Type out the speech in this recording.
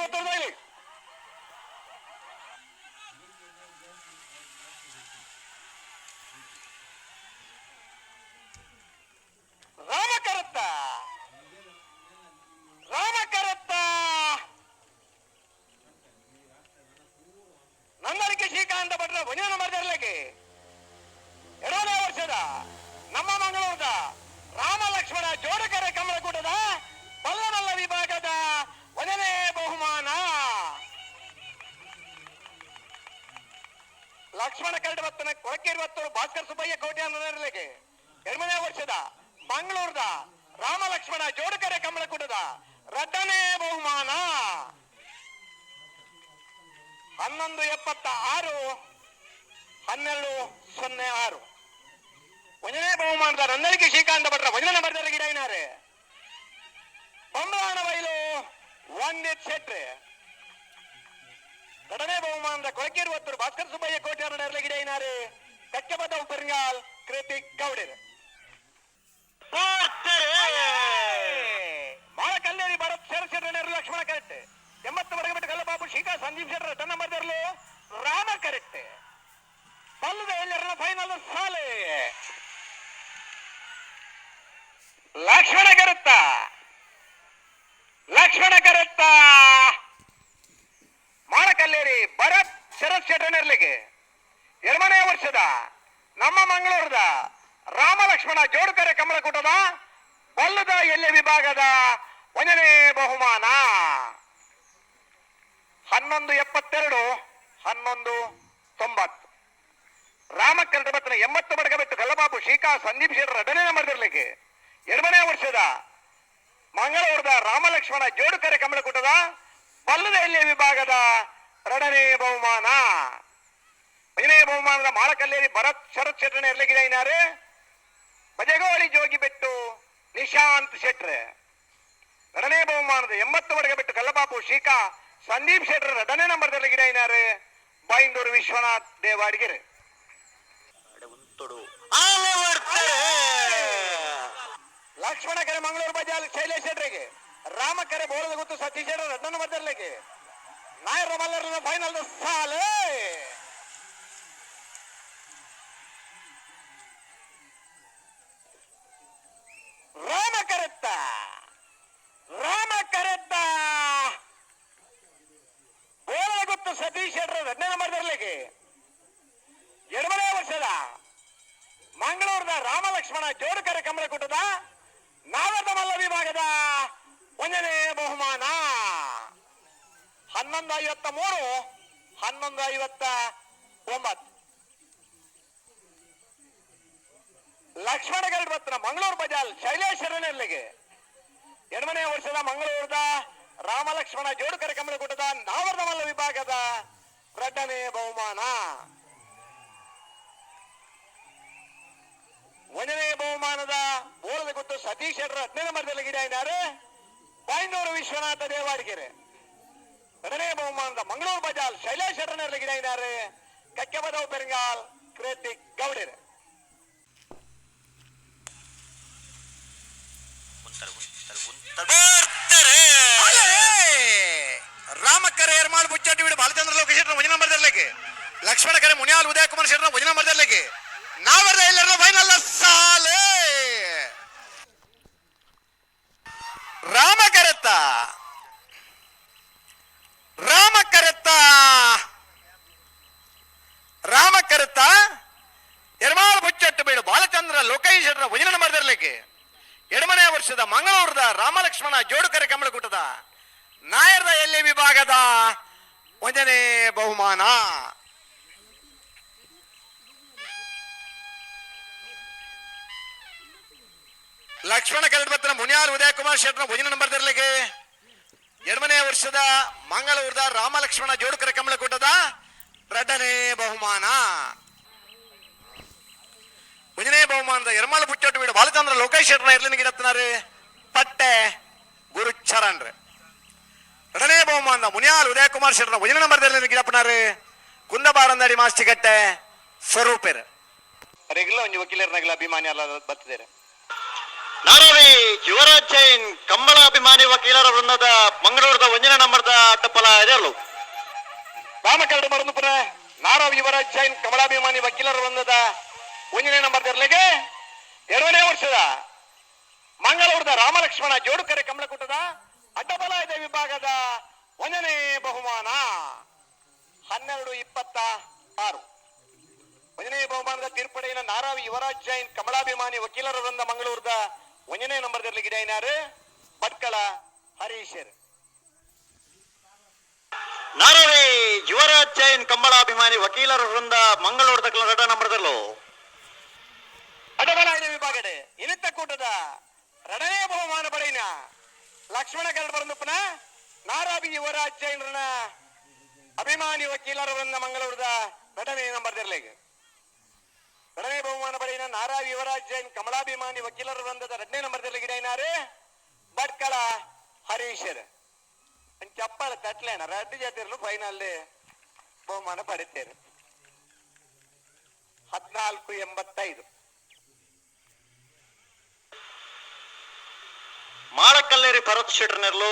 ನನಗೆ ಉತ್ತರ ಮಾಡಿ ಶ್ರೀಕಾಂತ ಭಟ್ರ ಭಜನ ಮಾಡಿದಾರಲ್ಲಕ್ಕೆ ಎರಡನೇ ವರ್ಷದ ನಮ್ಮ ಮಂಗಳೂರದ. ಲಕ್ಷ್ಮಣ ಕರಡವತ್ತನ ಕೊಳಕೇರಿವತ್ತೂರು ಭಾಸ್ಕರ್ ಸುಬ್ಬಯ್ಯ ಕೋಟೆ ಅನ್ನೋದರಲ್ಲಿಗೆ ಎರಡನೇ ವರ್ಷದ ಮಂಗಳೂರದ ರಾಮ ಲಕ್ಷ್ಮಣ ಜೋಡಕರೆ ಕಮಲಕೂಟದ ಎರಡನೇ ಬಹುಮಾನ. ಹನ್ನೊಂದು ಎಪ್ಪತ್ತ ಆರು ಹನ್ನೆರಡು ಸೊನ್ನೆ ಆರು. ಒಂದನೇ ಬಹುಮಾನದ ನಂದಳಿಕೆ ಶ್ರೀಕಾಂತ ಭಟ್ರ ಒಂದನೇ ನಂಬರ್ದಲ್ಲಿ ಗಿಡ ಏನಾರೆ? ಬೈಲು, ಒಂದೇ ಎರಡನೇ ಬಹುಮಾನದ ಕೊಳಕೇರು ಒತ್ತರು ಭಾಸ್ಕರ್ ಸುಬ್ಬಯ್ಯ ಕೋಟೆ ಎರಡನೇ ಗಿಡ ಏನಾರೆ ಕಚ್ಚಬದ ಉಪರಿಂಗಾಲ್ ಕೃತಿಕ್ ಗೌಡರ್ ಮಾಳ ಕಲ್ಲೇರಿ ಭರತ್ ಸೇರಿಸಿದ್ರೆ ಲಕ್ಷ್ಮಣ ಕರೆಕ್ಟ್ ಎಂಬತ್ತು ವರ್ಗ ಬಿಟ್ಟು ಕಲ್ಲಬಾಬು ಶೀಕಾ ಸಂದೀಪ್ ಶೆಟ್ಟರ್ ಟನ್ ನಂಬರ್ ರಾಮ ಕರೆಕ್ಟ್ ಬಲ್ಲದ ಎಲ್ಲರನ್ನ ಫೈನಲ್ ಸಾಲೆ ಲಕ್ಷ್ಮಣ ಕರೆತ್ತ ಲಕ್ಷ್ಮಣ ಕರೆತ್ತ ಮಾಳಕಲ್ಲೇರಿ ಭರತ್ ಶರತ್ ಶೆಟ್ಟನರ್ಲಿಗೆ ಎರಡನೇ ವರ್ಷದ ನಮ್ಮ ಮಂಗಳೂರದ ರಾಮ ಲಕ್ಷ್ಮಣ ಜೋಡುಕರೆ ಕಮಲಕೂಟದ ಬಲ್ಲದ ಎಲ್ಲೆ ವಿಭಾಗದ ಒಂದನೇ ಬಹುಮಾನ. ಹನ್ನೊಂದು ಎಪ್ಪತ್ತೆರಡು, ಹನ್ನೊಂದು ತೊಂಬತ್ತು. ರಾಮ ಕರಟಬತ್ತನ ಎಂಬತ್ತು ಬಡಗ ಬಿಟ್ಟು ಕಲ್ಲಬಾಬು ಶ್ರೀಕಾ ಸಂದೀಪ್ ಶೇಟರ್ ಎರಡನೇ ಮಾಡಿರ್ಲಿಕ್ಕೆ ಎರಡನೇ ವರ್ಷದ ಮಂಗಳೂರದ ರಾಮಲಕ್ಷ್ಮಣ ಜೋಡುಕರೆ ಕಮಲಕೂಟದ ಬಲ್ಲದ ಎಲ್ಲೆ ವಿಭಾಗದ ಎರಡನೇ ಬಹುಮಾನ. ಐದನೇ ಬಹುಮಾನದ ಮಾಳಕಲ್ಲೇರಿ ಭರತ್ ಶರತ್ ಶೆಟ್ಟನೆ ಇರ್ಲಿಕ್ಕಿದೆ ಇನ್ನಾರು ಬಜಗೋಳಿ ಜೋಗಿ ಬೆಟ್ಟು ನಿಶಾಂತ್ ಶೆಟ್ರೆ. ಎರಡನೇ ಬಹುಮಾನದ ಎಂಬತ್ತು ವರೆಗೆ ಬಿಟ್ಟು ಕಲ್ಲಬಾಬು ಶೀಕಾ ಸಂದೀಪ್ ಶೆಟ್ರ ಎರಡನೇ ನಂಬರ್ದಲ್ಲಿ ಗಿಡ ಏನಾರೆ ಬೈಂದೂರು ವಿಶ್ವನಾಥ್ ದೇವಾಡಿಗೆರೆ. ಲಕ್ಷ್ಮಣ ಕೆರೆ ಮಂಗಳೂರು ಬಜಾರ್ ಶೈಲೇಶ್ ಶೆಟ್ರಿಗೆ. ರಾಮ ಕೆರೆ ಬೋಳದ ಗೊತ್ತು ಸತೀಶ್ ಶೆಟ್ರ ಎರಡನೇ ನಂಬರ್ದಲ್ಲಿ ನಾಯರ ಮಲ್ಲರ ಫೈನಲ್ ಸಾಲೆ ರಾಮ ಕರೆತ್ತ ರಾಮ ಕರೆದ್ದ. ಬೋಳ ಗೊತ್ತು ಸತೀಶ್ ಶೆಟ್ರ್ ಎರಡನೇ ನಂಬರ್ದಲ್ಲಿ ಎರಡನೇ ವರ್ಷದ ಮಂಗಳೂರದ ರಾಮ ಲಕ್ಷ್ಮಣ ಜೋಡು ಕಾರ್ಯಕ್ರಮ ಕೊಟ್ಟದ ನಾವದ ಮಲ್ಲ ವಿಭಾಗದ ಒಂದನೇ ಬಹುಮಾನ. ಹನ್ನೊಂದು ಐವತ್ತ ಮೂರು, ಹನ್ನೊಂದು ಐವತ್ತ ಒಂಬತ್ತು. ಲಕ್ಷ್ಮಣ ಗಲ್ಬತ್ನ ಮಂಗಳೂರು ಬಜಾಲ್ ಶೈಲೇಶ್ ಶರಣೆಲ್ಲಿಗೆ ಎರಡನೇ ವರ್ಷದ ಮಂಗಳೂರದ ರಾಮಲಕ್ಷ್ಮಣ ಲಕ್ಷ್ಮಣ ಜೋಡುಕರೆ ಕಮಲಕೂಟದ ನಾವರ್ಧ ಮಲ್ಲ ವಿಭಾಗದ ಎರಡನೇ ಬಹುಮಾನ. ಒಂದನೇ ಬಹುಮಾನದ ಮೂಲದ ಗೊತ್ತು ಸತೀಶ್ ಶೆಟ್ಟರ್ ಹತ್ತನೇ ನಂಬರ್ದಲ್ಲಿ ಗಿಡ ಇದ್ದಾರೆ. ವಿಶ್ವನಾಥ ದೇವಾಡಿಗೆರೆ ಎರಡನೇ ಬಹುಮಾನದ ಮಂಗಳೂರು ಬಜಾಲ್ ಶೈಲೇಶ್ ಶೆಟ್ಟರ್ನಲ್ಲಿ ಗಿಡ ಇದ್ದಾರೆ. ಕಕ್ಕೆಬದವು ಪೆರಿಂಗಾಲ್ ಕೃತಿಕ್ ಗೌಡೆರೆ ರಾಮಕರೆ ಏರ್ಮಾಳ್ ಬುಚ್ಚಟ್ಟಿ ಬಿಡು ಬಾಲಚಂದ್ರ ಲೋಕೇಶ್ ಶೆಟ್ಟರ್ ಒಂಜಿ ನಂಬರ್ದಲ್ಲಿ ಕರೆ ಮುನಿಯಾಲ್ ಉದಯ ಕುಮಾರ್ ಶೆಟ್ಟರ್ ಭಜನೆ ನಂಬರ್ದಲ್ಲಿ ನಾವೆಲ್ಲ ಎಲ್ಲರ ಫೈನಲ್ ಸಾಲೆ. ರಾಮ ಕರೆತ್ತ. ರಾಮ ಕರೆತ್ತ. ರಾಮ ಕರೆತ್ತ. ಬುಚ್ಚಟ್ಟು ಬೇಡು ಬಾಲಚಂದ್ರ ಲೋಕೇಶ್ ಶೆಟ್ಟರ ವಜನ ನಂಬರ್ದರ್ಲಿಕ್ಕೆ ಎಡಮನೆ ವರ್ಷದ ಮಂಗಳೂರದ ರಾಮಲಕ್ಷ್ಮಣ ಜೋಡುಕರೆ ಕಮಲಕೂಟದ ನಾಯರ್ದ ಎಲ್ಲಿ ವಿಭಾಗದ? ಒಂದನೇ ಬಹುಮಾನ. ಲಕ್ಷ್ಮಣ ಕರಡ್ಬತ್ತನ ಮುನಿಯಾರ್ ಉದಯ ಕುಮಾರ್ ಶೆಟ್ಟರ ಭುಜನ ತರಲಿಕ್ಕೆ ಎರಡನೇ ವರ್ಷದ ಮಂಗಳೂರದ ರಾಮ ಲಕ್ಷ್ಮಣ ಜೋಡುಕರ ಕಮಲಕೂಟದ ಎರಡನೇ ಬಹುಮಾನ. ಭುಜನೇ ಬಹುಮಾನದ ಎರಮಾಲ ಬುಚ್ಚೋಟು ಬಿಡು ಬಾಲಚಂದ್ರ ಲೋಕೇಶ್ ಶೆಟ್ರ ಇರ್ಲಿನ ಗಿಡತ್ತನಾರು ಪಟ್ಟೆ ಗುರು ಚರಣ್ರೆ ಎರಡನೇ ಬಹುಮಾನದ ಮುನಿಯಾಲ್ ಉದಯ ಕುಮಾರ್ ಶೆಟ್ಟರ ಭುಜನ ನಂಬರ್ದಲ್ಲಿ ಗಿಡಪ್ಪನಾರು ಕುಂದಬಾರಂದಡಿ ಮಾಸ್ತಿಗಟ್ಟೆ ಸ್ವರೂಪರ್ ಅವರಿಗೆಲ್ಲ ಒಂದು ವಕೀಲರನಾಗಲ ಅಭಿಮಾನಿ ಅಲ್ಲ ಬತ್ತಿದ್ದಾರೆ ನಾರಾವಿ ಯುವರಾಜ್ ಜೈನ್ ಕಂಬಳ ಅಭಿಮಾನಿ ವಕೀಲರ ವೃಂದದ ಮಂಗಳೂರದ ಒಂದನೇ ನಂಬರ್ದ ಅಡ್ಡಫಲ ಇದೆಯಲ್ಲೂ ರಾಮಕರಡು ಮರಂದುಪುರ ನಾರಾವ್ ಯುವರಾಜ್ ಜೈನ್ ಕಮಲಾಭಿಮಾನಿ ವಕೀಲರ ವೃಂದದ ಒಂದನೇ ನಂಬರ್ ತೆರಲಿಗೆ ಎರಡನೇ ವರ್ಷದ ಮಂಗಳೂರದ ರಾಮಲಕ್ಷ್ಮಣ ಜೋಡುಕರೆ ಕಮಲಕೂಟದ ಅಡ್ಡಬಲಾಯದ ವಿಭಾಗದ ಒಂದನೇ ಬಹುಮಾನ. ಹನ್ನೆರಡು ಇಪ್ಪತ್ತ ಆರು. ಒಂದನೇ ಬಹುಮಾನದ ತೀರ್ಪಡೆಯನ್ನು ನಾರಾವಿ ಯುವರಾಜ್ ಜೈನ್ ಕಮಲಾಭಿಮಾನಿ ವಕೀಲರ ವೃಂದ ಮಂಗಳೂರದ ಒಂದನೇ ನಂಬರ್ದಲ್ಲಿ ಗಿಡೈನಾರು ಭಟ್ಕಳ ಹರೀಶರ್ ನಾರವಿ ಯುವರಾಜ್ ಜೈನ್ ಕಂಬಳಾಭಿಮಾನಿ ವಕೀಲರ ವೃಂದ ಮಂಗಳೂರದ ಎರಡ ನಂಬರ್ದಲ್ಲೂ ಅಡಬಲಾಯನ ವಿಭಾಗಡೆ ಇನಿತ ಕೂಟದ ಎರಡನೇ ಬಹುಮಾನ ಪಡೆಯಿನ ಲಕ್ಷ್ಮಣ ಗರಡ್ ಬರಂದಪ್ಪನ ನಾರಾಬಿ ಯುವರಾಜ್ ಜೈನರನ ಅಭಿಮಾನಿ ವಕೀಲರ ವೃಂದ ಮಂಗಳೂರದ ಎರಡನೇ ನಂಬರ್ದಿರ್ಲೇಗ ಎರಡನೇ ಬಹುಮಾನ ಪಡೆಯಿನ ನಾರಾಯ ಯುವರಾಜ್ ಜೈನ್ ಕಮಲಾಭಿಮಾನಿ ವಕೀಲರ ವೃಂದದ ಎರಡನೇ ನಂಬರ್ದಲ್ಲಿ ಗಿಡೈನಾರು ಭಟ್ಕಳ ಹರೀಶರ್. ಚಪ್ಪಳ ತಟ್ಲೇನ ರಡ್ಡು ಜೊತೆರಲು ಫೈನಲ್ ಬಹುಮಾನ ಪಡಿತೇನೆ ಹದಿನಾಲ್ಕು ಎಂಬತ್ತೈದು. ಮಾಳಕಲ್ಲೇರಿ ಭರತ್ ಶೆಟ್ಟರ್ನೆರ್ಲು